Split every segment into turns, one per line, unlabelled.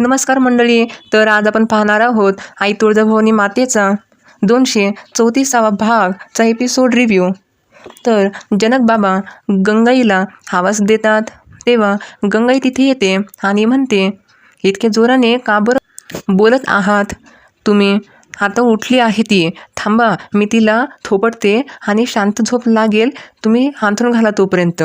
नमस्कार मंडळी तर आज आपण पाहणार आहोत आई तुळजाभवानी मातेचा दोनशे चौतीसावा भागचा एपिसोड रिव्ह्यू तर जनक बाबा गंगाईला आवाज देतात. तेव्हा गंगाई तिथे येते आणि म्हणते इतक्या जोराने का बरं बोलत आहात? तुम्ही आता उठली आहे ती थांबा मी तिला थोपटते आणि शांत झोप लागेल. तुम्ही हांथरून घाला तोपर्यंत.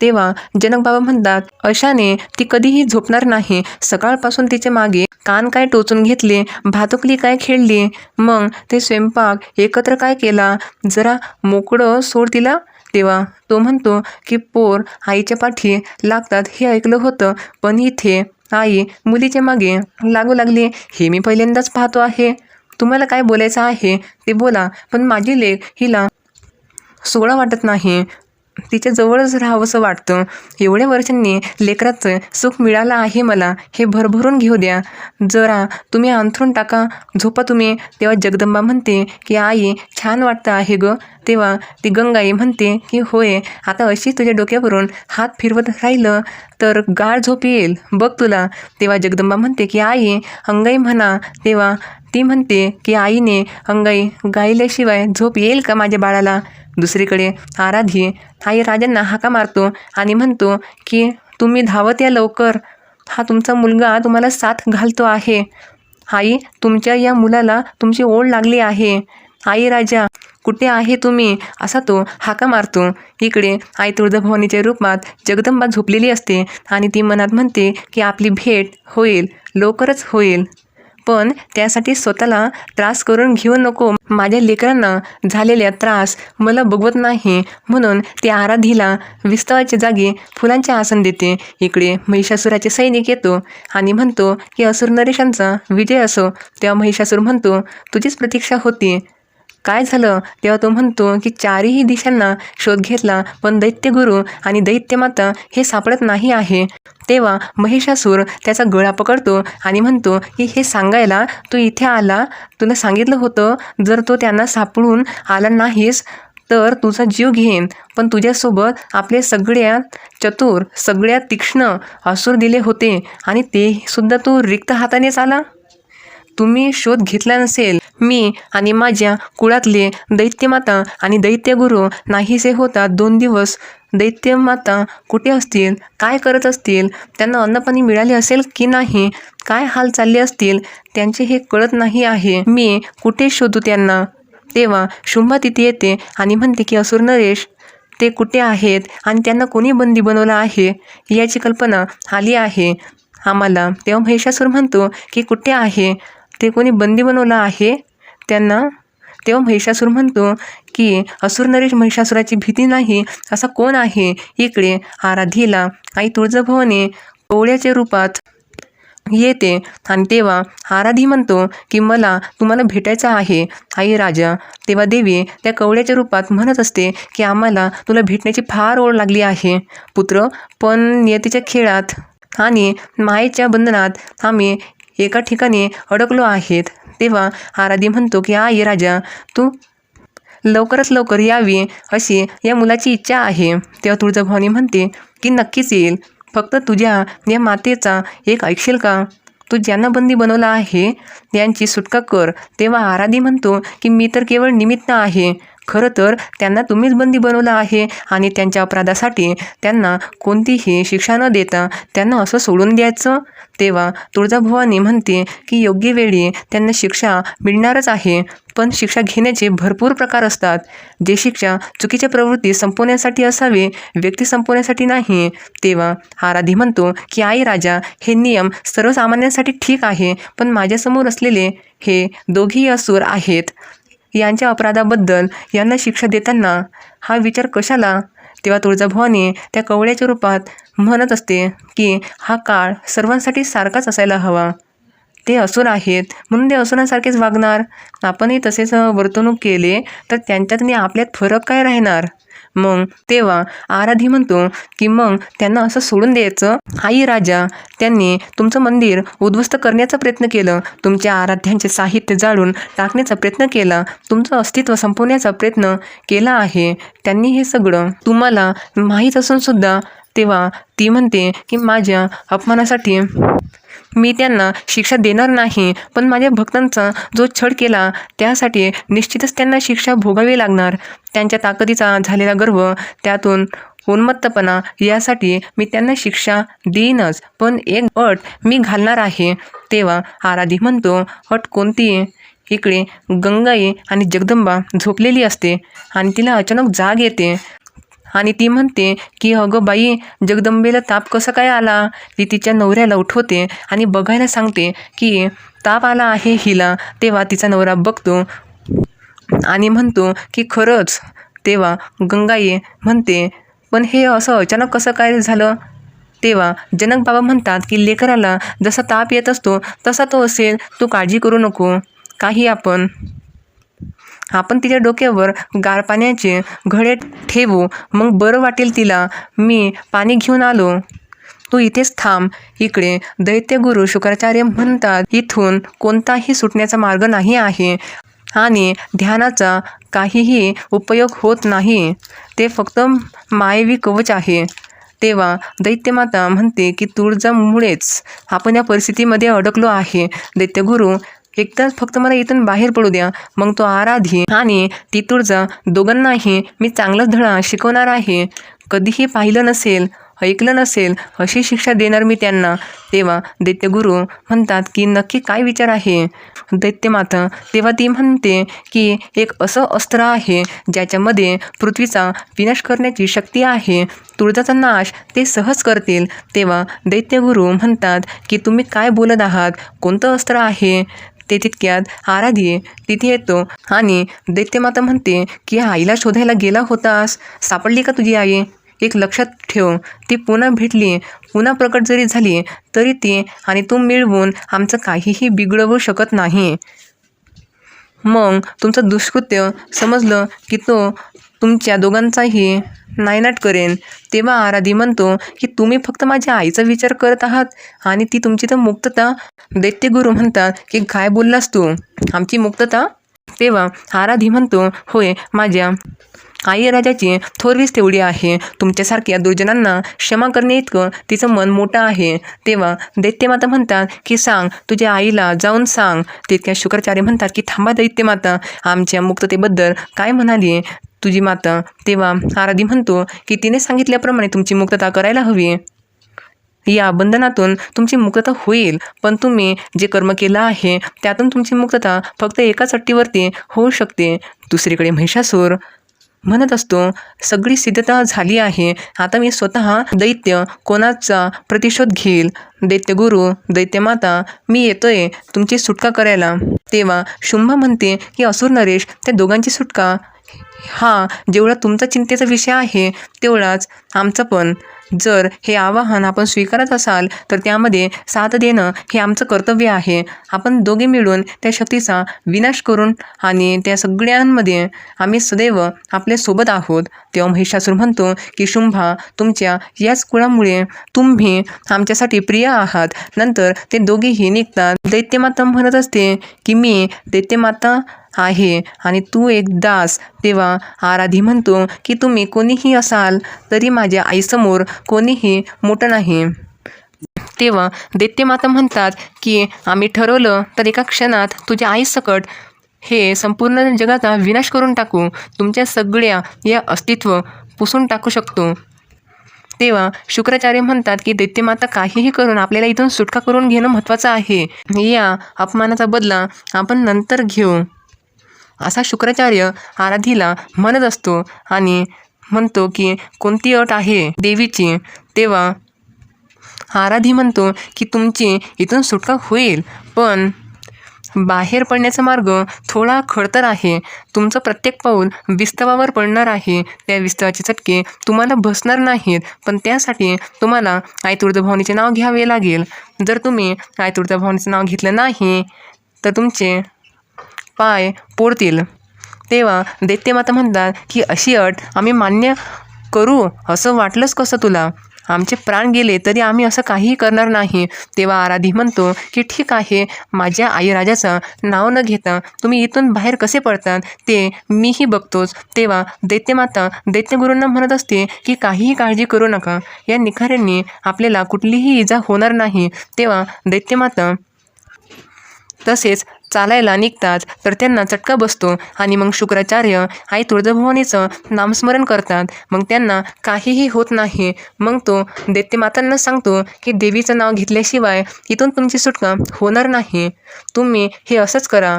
तेव्हा जनक बाबा म्हणतात अशाने ती कधीही झोपणार नाही. सकाळपासून तिचे मागे कान काय टोचून घेतले भातुकली काय खेळली. मग ते स्वयंपाक एकत्र काय केला? जरा मोकळं सोड तिला. तेव्हा तो म्हणतो की पोर आईच्या पाठी लागतात हे ऐकलं होतं पण इथे आई मुलीच्या मागे लागू लागली. हे मी पहिल्यांदाच पाहतो आहे. तुम्हाला काय बोलायचं आहे ते बोला पण माझी लेख हिला सोळा वाटत नाही. तिच्या जवळच राहावंसं वाटतं. एवढ्या वर्षांनी लेकराचं सुख मिळालं आहे मला. हे भरभरून घेऊ द्या. जरा तुम्ही अंथरून टाका. झोपा तुम्ही. तेव्हा जगदंबा म्हणते की आई छान वाटतं आहे ग. तेव्हा ती गंगाई म्हणते की होय आता अशी तुझ्या डोक्यावरून हात फिरवत राहिलं तर गाळ झोप येईल. बघ तुला. तेव्हा जगदंबा म्हणते की आई अंगाई म्हणा. तेव्हा ती म्हणते की आईने अंगाई गायल्याशिवाय झोप येईल का माझ्या बाळाला? दुसरीकडे आराधी आई राजांना हाका मारतो आणि म्हणतो की तुम्ही धावत या लवकर. हा तुमचा मुलगा तुम्हाला साथ घालतो आहे. आई तुमच्या या मुलाला तुमची ओढ लागली आहे. आई राजा कुठे आहे तुम्ही? असा तो हाका मारतो. इकडे आई तुळजाभवानीच्या रूपात जगदंबा झोपलेली असते आणि ती मनात म्हणते की आपली भेट होईल. लवकरच होईल. पण त्यासाठी स्वतःला त्रास करून घेऊ नको. माझ्या लेकरांना झालेला त्रास मला बघवत नाही. म्हणून ते आराधीला विस्तवाच्या जागी फुलांचे आसन देते. इकडे महिषासुराचे सैनिक येतो आणि म्हणतो की असुर नरेशांचा विजय असो. तेव्हा महिषासूर म्हणतो तुझीच प्रतीक्षा होती. काय झालं? तेव्हा तो म्हणतो की चारही दिशांना शोध घेतला पण दैत्यगुरु आणि दैत्यमाता हे सापडत नाही आहे. तेव्हा महिषासूर त्याचा गळा पकडतो आणि म्हणतो की हे सांगायला तू इथे आला? तुला सांगितलं होतं जर तो त्यांना सापडून आला नाहीस तर तुझा जीव घेईन. पण तुझ्यासोबत आपले सगळ्यात चतुर सगळ्यात तीक्ष्ण असुर दिले होते आणि ते सुद्धा तू रिक्त हातानेच आला? तुम्ही शोध घेतला नसेल मी आणि माझ्या कुळातले दैत्यमाता आणि दैत्यगुरू नाहीसे होतात दोन दिवस. दैत्यमाता कुठे असतील? काय करत असतील? त्यांना अन्नपाणी मिळाले असेल की नाही? काय हाल चालले असतील? त्यांचे हे कळत नाही आहे. मी कुठे शोधू त्यांना? तेव्हा शुंभा तिथे येते आणि म्हणते की असुर नरेश ते कुठे आहेत आणि त्यांना कोणी बंदी बनवलं आहे? याची कल्पना आली आहे आम्हाला. तेव्हा महिषासूर म्हणतो की कुठे आहे? ते कोणी बंदी बनवलं आहे त्यांना तेव्हा महिषासूर म्हणतो की असुर नरेश महिषासुराची भीती नाही असा कोण आहे? इकडे आराधीला आई तुळजाभवने कोवळ्याच्या रूपात येते आणि तेव्हा आराधी म्हणतो की मला तुम्हाला भेटायचं आहे आई राजा. तेव्हा देवी त्या कवळ्याच्या रूपात म्हणत असते की आम्हाला तुला भेटण्याची फार ओढ लागली आहे पुत्र पण नियतीच्या खेळात आणि मायेच्या बंधनात आम्ही एका ठिकाणी अडकलो आहेत. तेव्हा आराधी म्हणतो की आई राजा तू लवकरच लवकर यावी अशी या मुलाची इच्छा आहे. तेव्हा तुळजाभवानी म्हणते की नक्कीच येईल. फक्त तुझ्या या मातेचा एक ऐकशील का? तू ज्यांना बंदी बनवला आहे त्यांची सुटका कर. तेव्हा आराधी म्हणतो की मी तर केवळ निमित्त आहे. खरं तर त्यांना तुम्हीच बंदी बनवलं आहे आणि त्यांच्या अपराधासाठी त्यांना कोणतीही शिक्षा न देता त्यांना असं सोडून द्यायचं. तेव्हा तुळजाभवानी म्हणते की योग्य वेळी त्यांना शिक्षा मिळणारच आहे पण शिक्षा घेण्याचे भरपूर प्रकार असतात. जे शिक्षा चुकीच्या प्रवृत्ती संपवण्यासाठी असावे व्यक्ती संपवण्यासाठी नाही. तेव्हा आराधी म्हणतो की आई राजा हे नियम सर्वसामान्यांसाठी ठीक आहे पण माझ्यासमोर असलेले हे दोघेही असुर आहेत. यांच्या अपराधाबद्दल यांना शिक्षा देताना हा विचार कशाला? तेव्हा तुळजाभवानी त्या कवळ्याच्या रूपात म्हणत असते की हा काळ सर्वांसाठी सारखाच असायला हवा. ते असुर आहेत म्हणून ते असुरांसारखेच वागणार. आपणही तसेच वर्तणूक केले तर त्यांच्यात आणि आपल्यात फरक काय राहणार? मग तेव्हा आराधी म्हणतो की मग त्यांना असं सोडून द्यायचं. आई राजा त्यांनी तुमचं मंदिर उद्ध्वस्त करण्याचा प्रयत्न केलं. तुमच्या आराध्यांचे साहित्य जाळून टाकण्याचा प्रयत्न केला. तुमचं अस्तित्व संपवण्याचा प्रयत्न केला आहे. त्यांनी हे सगळं तुम्हाला माहीत असून सुद्धा तेव्हा ती म्हणते की माझ्या अपमानासाठी मी त्यांना शिक्षा देणार नाही पण माझ्या भक्तांचा जो छळ केला त्यासाठी निश्चितच त्यांना शिक्षा भोगावी लागणार. त्यांच्या ताकदीचा झालेला गर्व त्यातून उन्मत्तपणा यासाठी मी त्यांना शिक्षा देईनच पण एक अट मी घालणार आहे. तेव्हा आराधी म्हणतो अट कोणती? इकडे गंगाई आणि जगदंबा झोपलेली असते आणि तिला अचानक जाग येते. आणि ती म्हणते की अगं बाई जगदंबेला ताप कसं काय आला? ती तिच्या नवऱ्याला उठवते आणि बघायला सांगते की ताप आला आहे हिला तेव्हा तिचा नवरा बघतो आणि म्हणतो की खरंच. तेव्हा गंगाई म्हणते पण हे असं अचानक कसं काय झालं? तेव्हा जनक बाबा म्हणतात की लेकराला जसा ताप येत असतो तसा तो असेल. तू काळजी करू नको. काही आपण आपण तिच्या डोक्यावर गार पाण्याचे घडे ठेवू मग बरं वाटेल तिला. मी पाणी घेऊन आलो. तू इथेच थांब. इकडे दैत्यगुरु शुक्राचार्य म्हणतात इथून कोणताही सुटण्याचा मार्ग नाही आहे आणि ध्यानाचा काहीही उपयोग होत नाही. ते फक्त मायवी कवच आहे. तेव्हा दैत्यमाता म्हणते की तुळजामुळेच आपण या परिस्थितीमध्ये अडकलो आहे. दैत्यगुरु एकदाच फक्त मला इथून बाहेर पडू द्या. मग तो आराधी आणि ती तुळजा दोघांनाही मी चांगलाच धडा शिकवणार आहे. कधीही पाहिलं नसेल ऐकलं नसेल अशी शिक्षा देणार मी त्यांना. तेव्हा दैत्यगुरु म्हणतात की नक्की काय विचार आहे? दैत्यमाता तेव्हा ती म्हणते की एक असं अस्त्र आहे ज्याच्यामध्ये पृथ्वीचा विनाश करण्याची शक्ती आहे. तुळजाचा नाश ते सहज करतील. तेव्हा दैत्यगुरु म्हणतात की तुम्ही काय बोलत आहात? कोणतं अस्त्र आहे? ते तितक्यात आराधी तिथे येतो. आणि दैत्यमाता म्हणते की आईला शोधायला गेला होतास. सापडली का तुझी आई? एक लक्षात ठेव. ती पुन्हा भेटली. पुन्हा प्रकट जरी झाली तरी ती आणि तू मिळवून आमचं काहीही बिघडवू शकत नाही. मग तुमचं दुष्कृत्य समजलं की तो तुमच्या दोघांचाही नायनाट करेन. तेव्हा आराधी म्हणतो की तुम्ही फक्त माझ्या आईचा विचार करत आहात आणि ती तुमची तर मुक्तता दैत्यगुरु म्हणतात की काय बोललास तू? आमची मुक्तता? तेव्हा आराधी म्हणतो होय माझ्या आई राजाची थोरवीच तेवढी आहे. तुमच्यासारख्या दुर्जनांना क्षमा करणे इतकं तिचं मन मोठं आहे. तेव्हा दैत्यमाता म्हणतात की सांग तुझ्या आईला जाऊन सांग. तितक्या शुक्राचार्य म्हणतात की थांबा दैत्यमाता आमच्या मुक्ततेबद्दल काय म्हणाली? तुझी माता तेव्हा आराधी म्हणतो की तिने सांगितल्याप्रमाणे तुमची मुक्तता करायला हवी. या बंधनातून तुमची मुक्तता होईल पण तुम्ही जे कर्म केलं आहे त्यातून तुमची मुक्तता फक्त एकाच अट्टीवरती होऊ शकते. दुसरीकडे महिषासूर म्हणत असतो सगळी सिद्धता झाली आहे आता मी स्वतः दैत्य कोणाचा प्रतिशोध घेईल? दैत्यगुरु दैत्यमाता मी येतोय तुमची सुटका करायला. तेव्हा शुंभ म्हणते की असुर नरेश त्या दोघांची सुटका हा जेवढा तुमचा चिंतेचा विषय आहे तेवढाच आमचं पण. जर हे आवाहन आपण स्वीकारत असाल तर त्यामध्ये साथ देणं हे आमचं कर्तव्य आहे. आपण दोघे मिळून त्या शक्तीचा विनाश करून आणि त्या सगळ्यांमध्ये आम्ही सदैव आपल्यासोबत आहोत. तेव्हा महिषासूर म्हणतो की शुंभा तुमच्या याच कुळामुळे तुम्ही आमच्यासाठी प्रिय आहात. नंतर ते दोघेही निघतात. दैत्यमाता म्हणत असते की मी दैत्यमाता आहे आणि तू एक दास. तेव्हा आराधी म्हणतो की तुम्ही कोणीही असाल तरी माझ्या आईसमोर कोणीही मोठं नाही. तेव्हा दैत्यमाता म्हणतात की आम्ही ठरवलं तर एका क्षणात तुझ्या आईसकट हे संपूर्ण जगाचा विनाश करून टाकू. तुमच्या सगळ्या या अस्तित्व पुसून टाकू शकतो. तेव्हा शुक्राचार्य म्हणतात की दैत्यमाता काहीही करून आपल्याला इथून सुटका करून घेणं महत्त्वाचं आहे. या अपमानाचा बदला आपण नंतर घेऊ. असा शुक्राचार्य आराधीला म्हणत असतो आणि म्हणतो की कोणती अट आहे देवीची? तेव्हा आराधी म्हणतो की तुमची इथून सुटका होईल पण बाहेर पडण्याचा मार्ग थोडा खडतर आहे. तुमचं प्रत्येक पाऊल विस्तवावर पडणार आहे. त्या विस्तवाचे चटके तुम्हाला बसणार नाहीत पण त्यासाठी तुम्हाला आयतुर्द भावनेचे नाव घ्यावे लागेल. जर तुम्ही आयतुर्द भावनेचं नाव घेतलं नाही तर तुमचे पाय पोडतील तेव्हा दैत्यमाता म्हणतात की अशी अट आम्ही मान्य करू. असं वाटलंच कसं तुला? आमचे प्राण गेले तरी आम्ही असं काहीही करणार नाही. तेव्हा आराधी म्हणतो की ठीक आहे. माझ्या आईराजाचं नाव न घेता तुम्ही इथून बाहेर कसे पडतात ते मीही बघतोच. तेव्हा दैत्यमाता दैत्यगुरूंना म्हणत असते की काहीही काळजी करू नका. या निखाऱ्यांनी आपल्याला कुठलीही इजा होणार नाही. तेव्हा दैत्यमाता तसेच चालायला निघतात तर त्यांना चटका बसतो आणि मग शुक्राचार्य आई तुळजाभवानीचं नामस्मरण करतात. मग त्यांना काहीही होत नाही. मग तो दैत्यमातांना सांगतो की देवीचं नाव घेतल्याशिवाय इथून तुमची सुटका होणार नाही. तुम्ही हे असंच करा.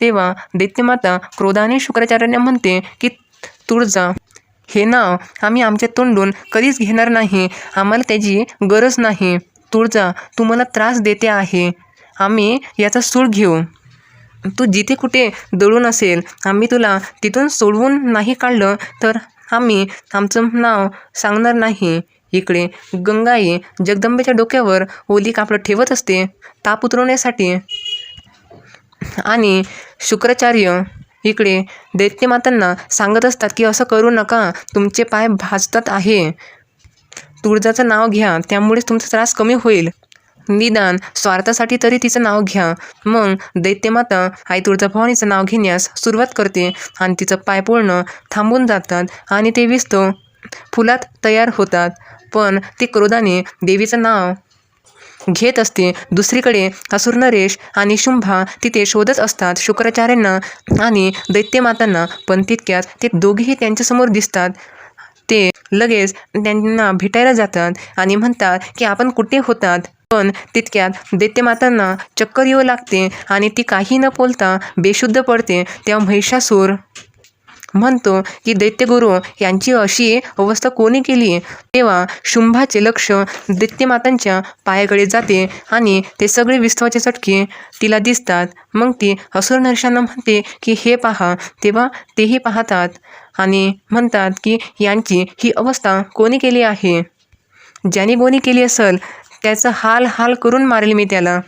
तेव्हा दैत्यमाता क्रोधाने शुक्राचार्यांना म्हणते की तुळजा हे नाव आम्ही आमच्या तोंडून कधीच घेणार नाही. आम्हाला त्याची गरज नाही. तुळजा तुम्हाला त्रास देते आहे. आम्ही याचा सूड घेऊ. तू जिथे कुठे दळून असेल आम्ही तुला तिथून सोडवून नाही काढलं तर आम्ही आमचं नाव सांगणार नाही. इकडे गंगाई जगदंबेच्या डोक्यावर ओली कापडं ठेवत असते ताप उतरवण्यासाठी. आणि शुक्राचार्य इकडे दैत्यमातांना सांगत असतात की असं करू नका तुमचे पाय भाजतात आहे. तुळजाचं नाव घ्या त्यामुळेच तुमचा त्रास कमी होईल. निदान स्वार्थासाठी तरी तिचं नाव घ्या. मग दैत्यमाता आई तुळजाभवानीचं नाव घेण्यास सुरुवात करते आणि तिचं पाय पोळणं थांबून जातात आणि ते विस्तव फुलात तयार होतात. पण ते क्रोधाने देवीचं नाव घेत असते. दुसरीकडे असुर नरेश आणि शुंभा तिथे शोधत असतात शुक्राचार्यांना आणि दैत्यमातांना पण तितक्यात ते दोघेही त्यांच्यासमोर दिसतात. ते लगेच त्यांना भेटायला जातात आणि म्हणतात की आपण कुठे होतात. पण तितक्यात दैत्यमातांना चक्कर येऊ लागते आणि ती काही न बोलता बेशुद्ध पडते. तेव्हा महिषासूर म्हणतो की दैत्यगुरु यांची अशी अवस्था कोणी केली? तेव्हा शुंभाचे लक्ष दैत्यमातांच्या पायाकडे जाते आणि ते सगळे विस्तवाचे चटके तिला दिसतात. मग ती असुर नरशांना म्हणते की हे पहा तेव्हा तेही पाहतात. आणि म्हणतात की यांची ही अवस्था कोणी केली आहे? ज्याने कोणी केली असेल त्याचं हाल हाल करून मारेल मी त्याला.